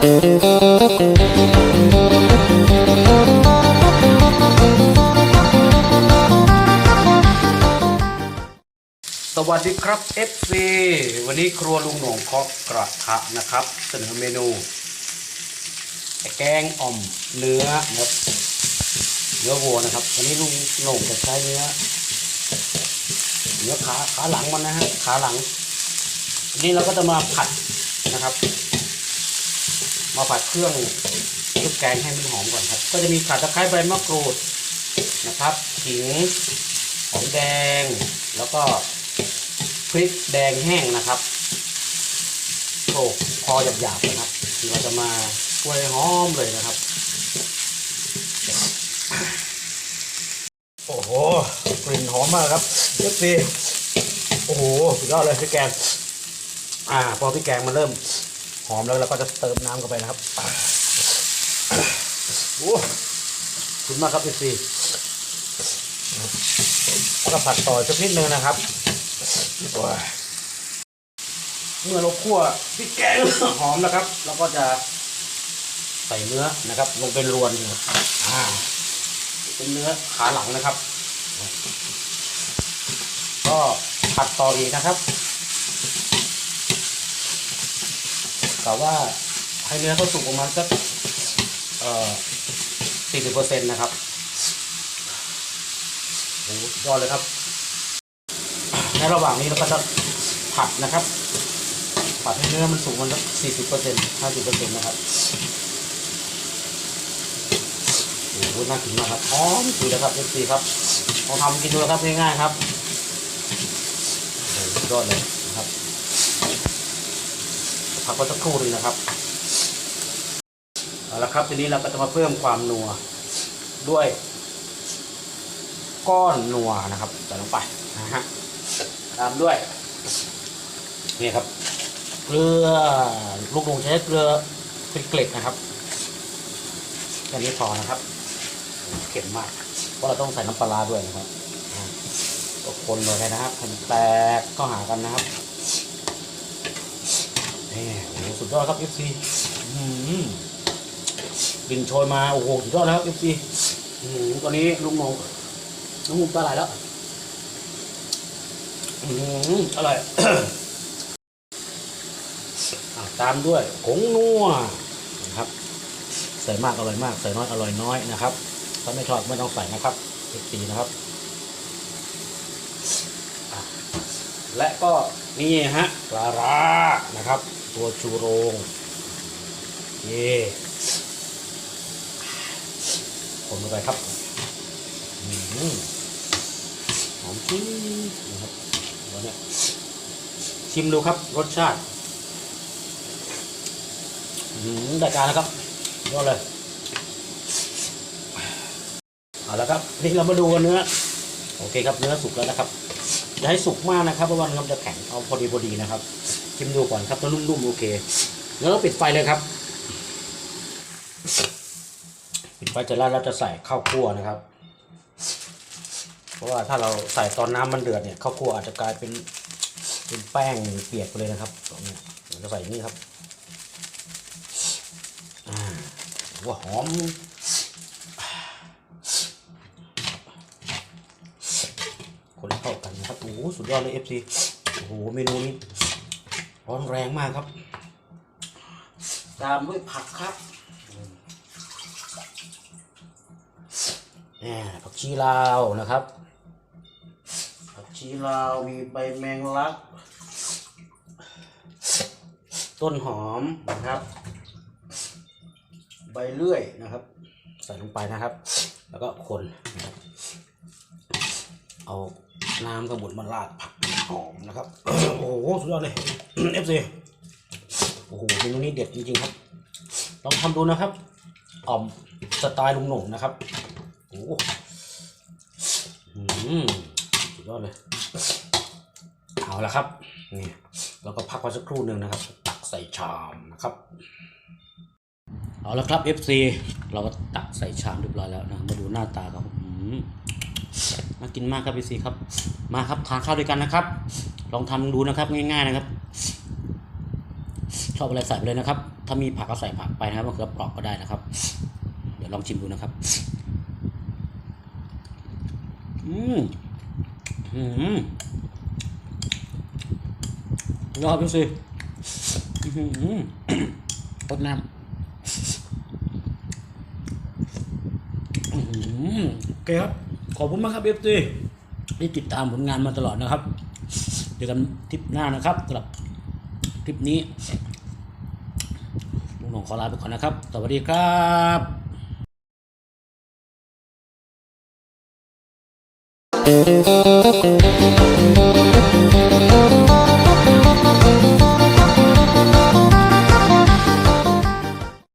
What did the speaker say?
สวัสดีครับ FC วันนี้ครัวลุงหนงเคาะกระทะนะครับ เสนอเมนูแกงอ่อมเนื้อนะครับเนื้อวัวนะครับ วันนี้ลุงหนงจะใช้เนื้อเนื้อขาขาหลังมันนะฮะขาหลังอันนี้เราก็จะมาผัดนะครับ มาผัดเครื่องเครื่องแกงให้มันหอมก่อนครับ ก็จะมีข่าตะไคร้ใบมะกรูดนะครับขิงหอมแดง แล้วก็พริกแดงแห้งนะครับโขลกพอหยาบๆนะครับเราจะมาช่วยหอมเลยนะครับ โอ้โหกลิ่นหอมมากครับเอฟซีโอ้โหสุดยอดเลยพี่แกงอ่า พอพี่แกงมันเริ่มห อมแล้วเราก็จะเติมน้ำเข้าไปนะครับโอ้คุณมากครับเอฟซีก็ผัดต่อสักนิดนึงนะครับ เมื่อเราคั่วพริกแกงหอมนะครับ เราก็จะใส่เนื้อนะครับ ลงไปรวนเป็นเนื้อขาหลังนะครับ ก็ผัดต่ออีกนะครับ แต่ว่าให้เนื้อเขาสุกประมาณสักเอ่อสี่สิบเปอร์เซ็นต์นะครับโอ้ยอดเลยครับ ในระหว่างนี้เราก็จะผัดนะครับ ผัดให้เนื้อมันสุกมันสักสี่สิบเปอร์เซ็นต์ห้าสิบเปอร์เซ็นต์นะครับโอ้โหน่ากินมากครับหอมสุดนะครับเอฟซีครับลองทำกินดูนะครับง่ายๆครับโอ้ยอดเลย นะครับผักก็จะครู่หนึงนะครับเอาละครับทีนี้เราก็จะมาเพิ่มความนัวด้วย ก้อนนัวนะครับใส่ลงไปนะฮะตามด้วยนี่ครับเกลือลูกลงใช้เกลือเป็นเกล็ดนะครับแค่นี้พอนะครับเข็มมากเพราะเราต้องใส่น้ำปลาด้วยนะครับก็คนเลยนะครับให้แตกก็หากันนะครับ นี่โอ้โหสุดยอดครับ FC บินโชยมาโอ้โหสุดยอดแล้วครับ FC อื้อหือตอนนี้ลุงมองลุงมุมตาไหลแล้วอืมอร่อยอะตามด้วยผงนัวนะครับ ใส่มากอร่อยมาก ใส่น้อยอร่อยน้อยนะครับ ถ้าไม่ชอบไม่ต้องใส่นะครับเด็กตีนะครับ และก็ นี่ฮะปลาร้านะครับ ตัวชูโรงเย่คนลงไปครับอืมหอมชิ้นนะครับตัวเนี้ยชิมดูครับรสชาติอืมได้การนะครับยอดเลยเอาละครับนี่เรามาดูกันเนื้อโอเคครับเนื้อสุกแล้วนะครับ อย่าให้สุกมากนะครับเพราะว่ามันจะแข็งเอาพอดีพอดีนะครับชิมดูก่อนครับถ้านุ่มๆโอเค แล้วก็ปิดไฟเลยครับ ปิดไฟจะแล้วเราจะใส่ข้าวคั่วนะครับ เพราะว่าถ้าเราใส่ตอนน้ำมันเดือดเนี่ยข้าวคั่วอาจจะกลายเป็นเป็นแป้งเปียกไปเลยนะครับตรงนี้เราจะใส่นี้ครับอ่าว่าหอม อ้โหสุดยอดเลยเอฟซีโอ้โหเมนูนี้ร้อนแรงมากครับ ตามด้วยผักครับแหมผักชีลาวนะครับ ผักชีลาวมีใบแมงลัก ต้นหอมนะครับ ใบเลื่อยนะครับ ใส่ลงไปนะครับ แล้วก็คนนะครับเอา น้ำกระบุนมาราดผักหอมนะครับ โอ้โห สุดยอดเลยเอฟซีโอ้โหเมนูนี้เด็ดจริงๆครับ ลองทำดูนะครับอ่อมสไตล์ลุงหนุ่มนะครับ โอ้โหสุดยอดเลย เอาละครับ นี่เราก็พักไว้สักครู่หนึ่งนะครับ ตักใส่ชามนะครับ เอาละครับ FC เราก็ตักใส่ชามเรียบร้อยแล้วนะ มาดูหน้าตาครับอืมน่ากินมากครับ FC ครับ มาครับทานข้าวด้วยกันนะครับ ลองทำดูนะครับง่ายๆนะครับ ชอบอะไรใส่ไปเลยนะครับ ถ้ามีผักก็ใส่ผักไปนะครับมะเขือเปราะก็ได้นะครับ เดี๋ยวลองชิมดูนะครับอืมอืมยอดไปสิอื้อหือรดน้ำอื้อหือโอเคครับ ขอบคุณมากครับเอฟซี ที่ติดตามผลงานมาตลอดนะครับเจอกันทริปหน้านะครับสำหรับคลิปนี้ลุงหนงขอลาไปก่อนนะครับ สวัสดีครับ